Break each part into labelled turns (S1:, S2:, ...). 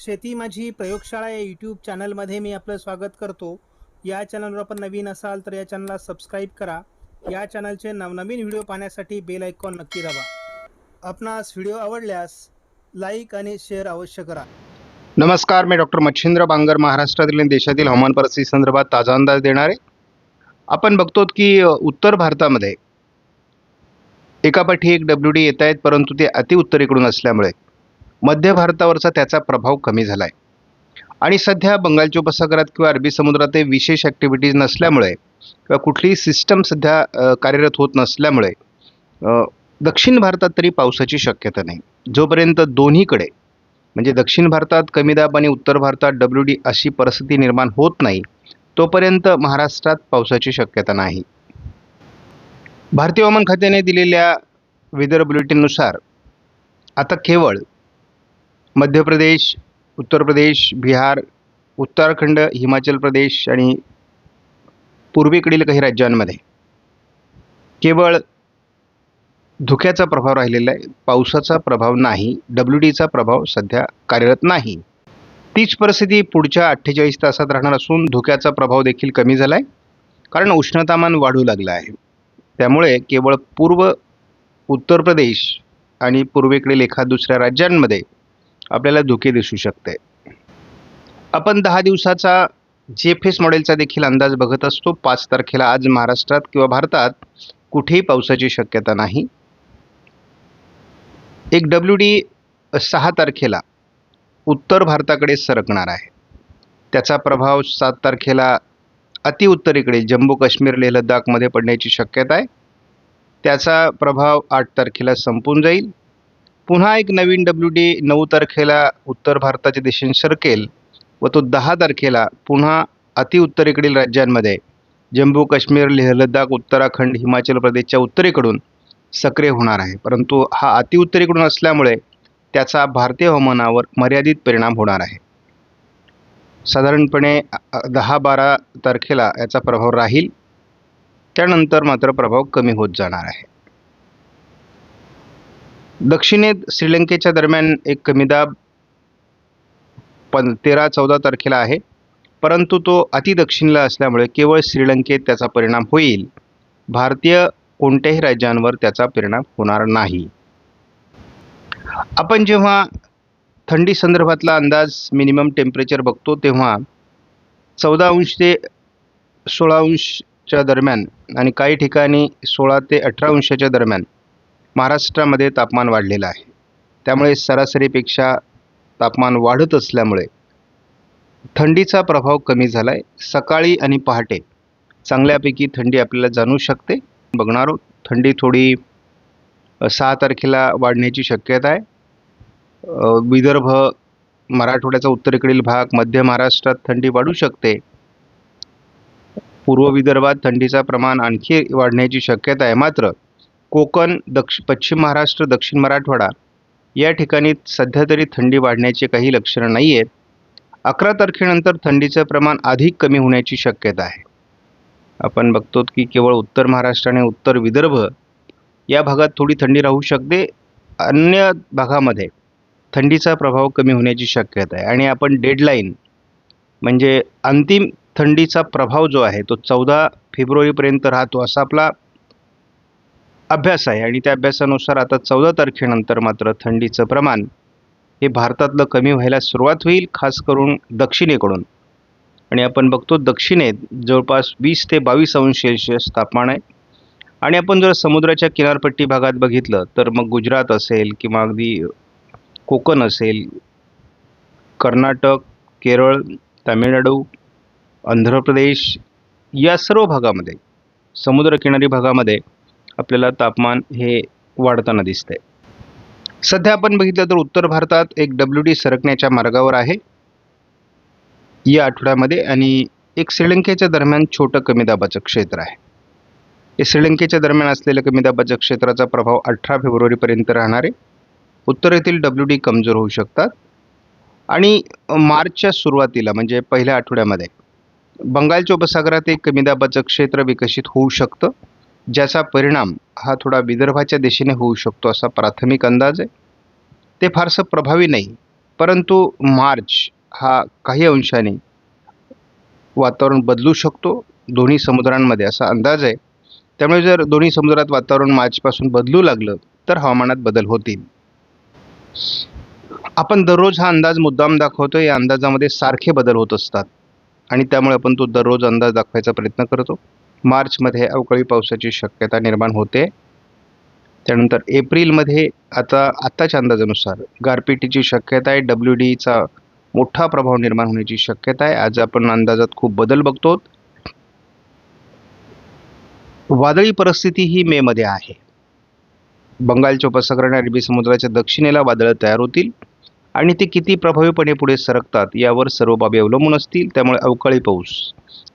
S1: शेती माझी प्रयोगशाळा या यूट्यूब चॅनलमध्ये मी आपलं स्वागत करतो. या चॅनलवर आपण नवीन असाल तर या चॅनलला सबस्क्राईब करा. या चॅनलचे नवनवीन व्हिडिओ पाहण्यासाठी बेल आयकॉन नक्की दाबा. आपणास व्हिडिओ आवडल्यास लाईक आणि शेअर अवश्य करा.
S2: नमस्कार मी डॉक्टर मच्छिंद्र बांगर महाराष्ट्रातील आणि देशातील हवामान परिस्थिती संदर्भात ताजा अंदाज देणारे. आपण बघतो की उत्तर भारतामध्ये एकापाठी एक डब्ल्यू डी येत आहेत परंतु ते अतिउत्तरेकडून असल्यामुळे. मध्य भारतावरचा त्याचा प्रभाव कमी झाला आहे आणि सध्या बंगालच्या उपसागरात किंवा अरबी समुद्रात ते विशेष ॲक्टिव्हिटीज नसल्यामुळे किंवा कुठलीही सिस्टम सध्या कार्यरत होत नसल्यामुळे दक्षिण भारतात तरी पावसाची शक्यता नाही. जोपर्यंत दोन्हीकडे म्हणजे दक्षिण भारतात कमी दाब आणि उत्तर भारतात डब्ल्यू डी अशी परिस्थिती निर्माण होत नाही तोपर्यंत महाराष्ट्रात पावसाची शक्यता नाही. भारतीय हवामान खात्याने दिलेल्या वेदर बुलेटिननुसार आता केवळ मध्य प्रदेश उत्तर प्रदेश बिहार उत्तराखंड हिमाचल प्रदेश आणि पूर्वेकडील काही राज्यांमध्ये केवळ धुक्याचा प्रभाव राहिलेला आहे पावसाचा प्रभाव नाही डब्ल्यू डीचा प्रभाव सध्या कार्यरत नाही. तीच परिस्थिती पुढच्या अठ्ठेचाळीस तासात राहणार असून धुक्याचा प्रभाव देखील कमी झाला आहे कारण उष्णतामान वाढू लागलं आहे. त्यामुळे केवळ पूर्व उत्तर प्रदेश आणि पूर्वेकडील एखाद दुसऱ्या राज्यांमध्ये आपल्याला धोके दिसू शकते. आपण दहा दिवसाचा जे फेस मॉडेलचा देखील अंदाज बघत असतो. पाच तारखेला आज महाराष्ट्रात किंवा भारतात कुठेही पावसाची शक्यता नाही. एक डब्ल्यू डी सहा तारखेला उत्तर भारताकडे सरकणार आहे. त्याचा प्रभाव सात तारखेला अतिउत्तरेकडे जम्मू काश्मीर लेह लडाखमध्ये पडण्याची शक्यता आहे. त्याचा प्रभाव आठ तारखेला संपून जाईल. पुन्हा एक नवीन डब्ल्यू डी नऊ तारखेला उत्तर भारताच्या दिशेने सरकेल व तो दहा तारखेला पुन्हा अतिउत्तरेकडील राज्यांमध्ये जम्मू काश्मीर लेह लडाख उत्तराखंड हिमाचल प्रदेशच्या उत्तरेकडून सक्रिय होणार आहे. परंतु हा अतिउत्तरेकडून असल्यामुळे त्याचा भारतीय हवामानावर मर्यादित परिणाम होणार आहे. साधारणपणे दहा बारा तारखेला याचा प्रभाव राहील. त्यानंतर मात्र प्रभाव कमी होत जाणार आहे. दक्षिणेत श्रीलंकेच्या दरम्यान एक कमीदाब पण तेरा चौदा तारखेला आहे. परंतु तो अतिदक्षिणला असल्यामुळे केवळ श्रीलंकेत त्याचा परिणाम होईल. भारतीय कोणत्याही राज्यांवर त्याचा परिणाम होणार नाही. आपण जेव्हा थंडी संदर्भातला अंदाज मिनिमम टेम्परेचर बघतो तेव्हा चौदा अंश ते सोळा अंशच्या दरम्यान आणि काही ठिकाणी सोळा ते अठरा अंशाच्या दरम्यान महाराष्ट्रामध्ये तापमान वाढलेलं आहे. त्यामुळे सरासरीपेक्षा तापमान वाढत असल्यामुळे थंडीचा प्रभाव कमी झाला आहे सकाळी आणि पहाटे चांगल्यापैकी थंडी आपल्याला जाणू शकते. बघणार आहोत. थंडी थोडी सहा तारखेला वाढण्याची शक्यता आहे. विदर्भ मराठवाड्याचा उत्तरेकडील भाग मध्य महाराष्ट्रात थंडी वाढू शकते. पूर्व विदर्भात थंडीचा प्रमाण आणखी वाढण्याची शक्यता आहे. मात्र कोकण दक्ष पश्चिम महाराष्ट्र दक्षिण मराठवाडा या ठिकाणी सध्या तरी थंडी वाढण्याची काही लक्षणं नाही आहेत अकरा तारखेनंतर थंडीचं प्रमाण अधिक कमी होण्याची शक्यता आहे. आपण बघतो की केवळ उत्तर महाराष्ट्र आणि उत्तर विदर्भ या भागात थोडी थंडी राहू शकते. अन्य भागामध्ये थंडीचा प्रभाव कमी होण्याची शक्यता आहे. आणि आपण डेडलाईन म्हणजे अंतिम थंडीचा प्रभाव जो आहे तो चौदा फेब्रुवारीपर्यंत राहतो असा आपला अभ्यास आहे आणि त्या अभ्यासानुसार आता चौदा तारखेनंतर मात्र थंडीचं प्रमाण हे भारतातलं कमी व्हायला सुरुवात होईल खास करून दक्षिणेकडून. आणि आपण बघतो दक्षिणेत जवळपास वीस ते बावीस अंश सेल्सिअस तापमान आहे. आणि आपण जर समुद्राच्या किनारपट्टी भागात बघितलं तर मग गुजरात असेल किंवा अगदी कोकण असेल कर्नाटक केरळ तामिळनाडू आंध्र प्रदेश या सर्व भागामध्ये समुद्रकिनारी भागामध्ये आपल्याला तापमान हे वाढताना दिसतंय. सध्या आपण बघितलं तर उत्तर भारतात एक डब्ल्यू डी सरकण्याच्या मार्गावर आहे. या आठवड्यामध्ये आणि एक श्रीलंकेच्या दरम्यान छोटं कमी दाबाचं क्षेत्र आहे. हे श्रीलंकेच्या दरम्यान असलेल्या कमी दाबाच्या क्षेत्राचा प्रभाव अठरा फेब्रुवारीपर्यंत राहणार आहे. उत्तरेतील डब्ल्यू डी कमजोर होऊ शकतात. आणि मार्चच्या सुरुवातीला म्हणजे पहिल्या आठवड्यामध्ये बंगालच्या उपसागरात एक कमी दाबाचं क्षेत्र विकसित होऊ शकतं. ज्याचा परिणाम हा थोडा विदर्भाच्या दिशेने होऊ शकतो असा प्राथमिक अंदाज आहे. ते फारसं प्रभावी नाही परंतु मार्च हा काही अंशाने वातावरण बदलू शकतो दोन्ही समुद्रांमध्ये असा अंदाज आहे. त्यामुळे जर दोन्ही समुद्रात वातावरण मार्चपासून बदलू लागलं तर हवामानात बदल होतील. आपण दररोज हा अंदाज मुद्दाम दाखवतो या अंदाजामध्ये सारखे बदल होत असतात. आणि त्यामुळे आपण तो दररोज अंदाज दाखवायचा प्रयत्न करतो. मार्चमध्ये अवकाळी पावसाची शक्यता निर्माण होते. त्यानंतर एप्रिलमध्ये आता आत्ताच्या अंदाजानुसार गारपिटीची शक्यता आहे. डब्ल्यू डीचा मोठा प्रभाव निर्माण होण्याची शक्यता आहे. आज आपण अंदाजात खूप बदल बघतो वादळी परिस्थिती ही मेमध्ये आहे. बंगालच्या उपसागराने अरबी समुद्राच्या दक्षिणेला वादळं तयार होतील आणि ते किती प्रभावीपणे पुढे सरकतात यावर सर्व बाबी अवलंबून असतील. त्यामुळे अवकाळी पाऊस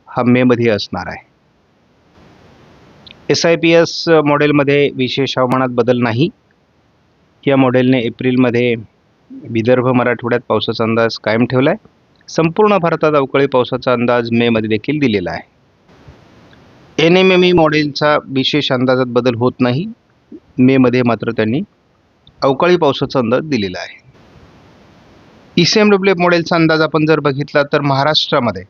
S2: हा मेमध्ये असणार आहे. एस आय पी एस मॉडेलमध्ये विशेष हवामानात बदल नाही. या मॉडेलने एप्रिलमध्ये विदर्भ मराठवाड्यात पावसाचा अंदाज कायम ठेवला आहे संपूर्ण भारतात अवकाळी पावसाचा अंदाज मेमध्ये देखील दिलेला आहे. एन एम एम ई मॉडेलचा विशेष अंदाजात बदल होत नाही. मेमध्ये मात्र त्यांनी अवकाळी पावसाचा अंदाज दिलेला आहे. E C M W F मॉडेलचा अंदाज आपण जर बघितला तर महाराष्ट्रामध्ये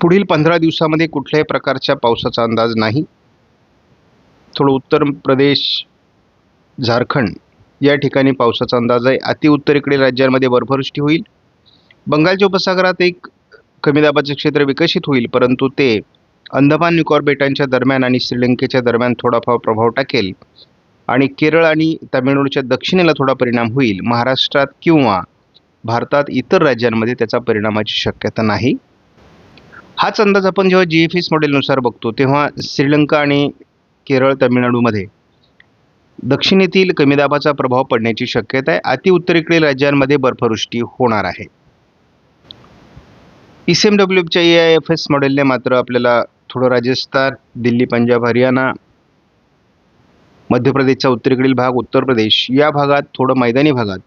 S2: पुढील पंधरा दिवसामध्ये कुठल्याही प्रकारच्या पावसाचा अंदाज नाही. थोडं उत्तर प्रदेश झारखंड या ठिकाणी पावसाचा अंदाज आहे. अतिउत्तरेकडील राज्यांमध्ये बर्फवृष्टी होईल. बंगालच्या उपसागरात एक कमी दाबाचे क्षेत्र विकसित होईल परंतु ते अंदमान निकोबार बेटांच्या दरम्यान आणि श्रीलंकेच्या दरम्यान थोडाफार प्रभाव टाकेल आणि केरळ आणि तामिळनाडूच्या दक्षिणेला थोडा परिणाम होईल. महाराष्ट्रात किंवा भारतात इतर राज्यांमध्ये त्याचा परिणामाची शक्यता नाही. हाच अंदाज आपण जेव्हा जी एफ एस मॉडेलनुसार बघतो तेव्हा श्रीलंका आणि केरळ तामिळनाडूमध्ये. दक्षिणेतील कमी दाबाचा प्रभाव पडण्याची शक्यता आहे अति उत्तरेकडील राज्यांमध्ये बर्फवृष्टी होणार आहे. ई सी एम डब्ल्यूच्या ए आय एफ एस मॉडेलने मात्र आपल्याला थोडं राजस्थान दिल्ली पंजाब हरियाणा मध्य प्रदेशचा उत्तरेकडील भाग उत्तर प्रदेश या भागात थोडं मैदानी भागात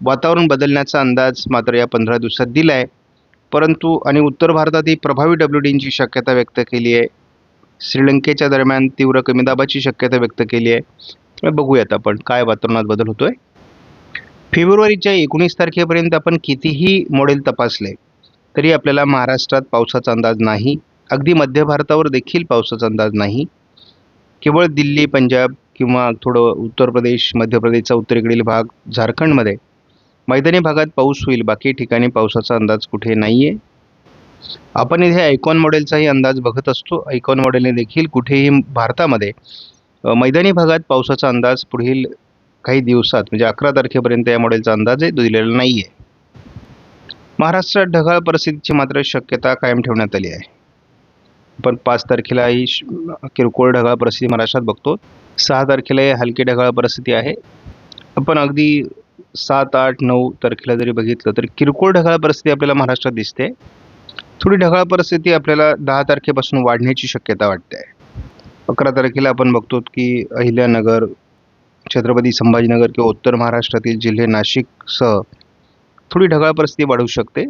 S2: वातावरण बदलण्याचा अंदाज मात्र या पंधरा दिवसात दिला आहे परंतु आणि उत्तर भारतातही प्रभावी डब्ल्यू डींची शक्यता व्यक्त केली आहे. श्रीलंकेच्या दरम्यान तीव्र कमी दाबाची शक्यता व्यक्त केली आहे. त्यामुळे बघूयात आपण काय वातावरणात बदल होतोय. फेब्रुवारीच्या एकोणीस तारखेपर्यंत आपण कितीही मॉडेल तपासले तरी आपल्याला महाराष्ट्रात पावसाचा अंदाज नाही. अगदी मध्य भारतावर देखील पावसाचा अंदाज नाही. केवळ दिल्ली पंजाब किंवा थोडं उत्तर प्रदेश मध्य प्रदेशचा उत्तरेकडील भाग झारखंडमध्ये. मैदानी भागात पाऊस होईल बाकी ठिकाणी पावसाचा अंदाज कुठे नाही आहे आपण इथे आयकॉन मॉडेलचाही अंदाज बघत असतो. आयकॉन मॉडेलने देखील कुठेही भारतामध्ये मैदानी भागात पावसाचा अंदाज पुढील काही दिवसात म्हणजे अकरा तारखेपर्यंत या मॉडेलचा अंदाज आहे दिलेला नाही आहे महाराष्ट्रात ढगाळ परिस्थितीची मात्र शक्यता कायम ठेवण्यात आली आहे. आपण पाच तारखेलाही श- किरकोळ ढगाळ परिस्थिती महाराष्ट्रात बघतो. सहा तारखेला ही हलकी ढगाळ परिस्थिती आहे. आपण अगदी सात आठ नऊ तारखेला जरी बघितलं तर किरकोळ ढगाळ परिस्थिती आपल्याला महाराष्ट्रात दिसते. थोडी ढगाळ परिस्थिती आपल्याला दहा तारखेपासून वाढण्याची शक्यता वाटते. अकरा तारखेला आपण बघतो की अहिल्यानगर छत्रपती संभाजीनगर किंवा उत्तर महाराष्ट्रातील जिल्हे नाशिकसह थोडी ढगाळ परिस्थिती वाढू शकते.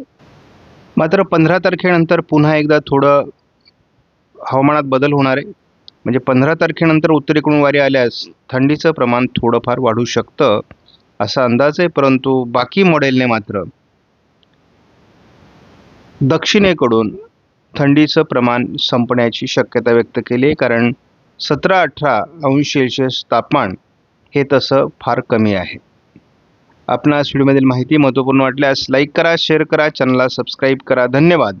S2: मात्र पंधरा तारखेनंतर पुन्हा एकदा थोडं हवामानात बदल होणार आहे. म्हणजे पंधरा तारखेनंतर उत्तरेकडून वारे आल्यास थंडीचं प्रमाण थोडंफार वाढू शकतं असा अंदाज आहे परंतु बाकी मॉडेलने मात्र दक्षिणेकडून थंडीचं प्रमाण संपण्याची शक्यता व्यक्त केली आहे कारण सतरा अठरा अंश सेल्शियस तापमान हे तसं फार कमी आहे. आपणास व्हिडिओमधील माहिती महत्त्वपूर्ण वाटल्यास लाईक करा शेअर करा चॅनलला सबस्क्राईब करा. धन्यवाद.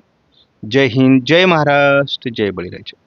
S2: जय हिंद जय महाराष्ट्र जय बळीराजा.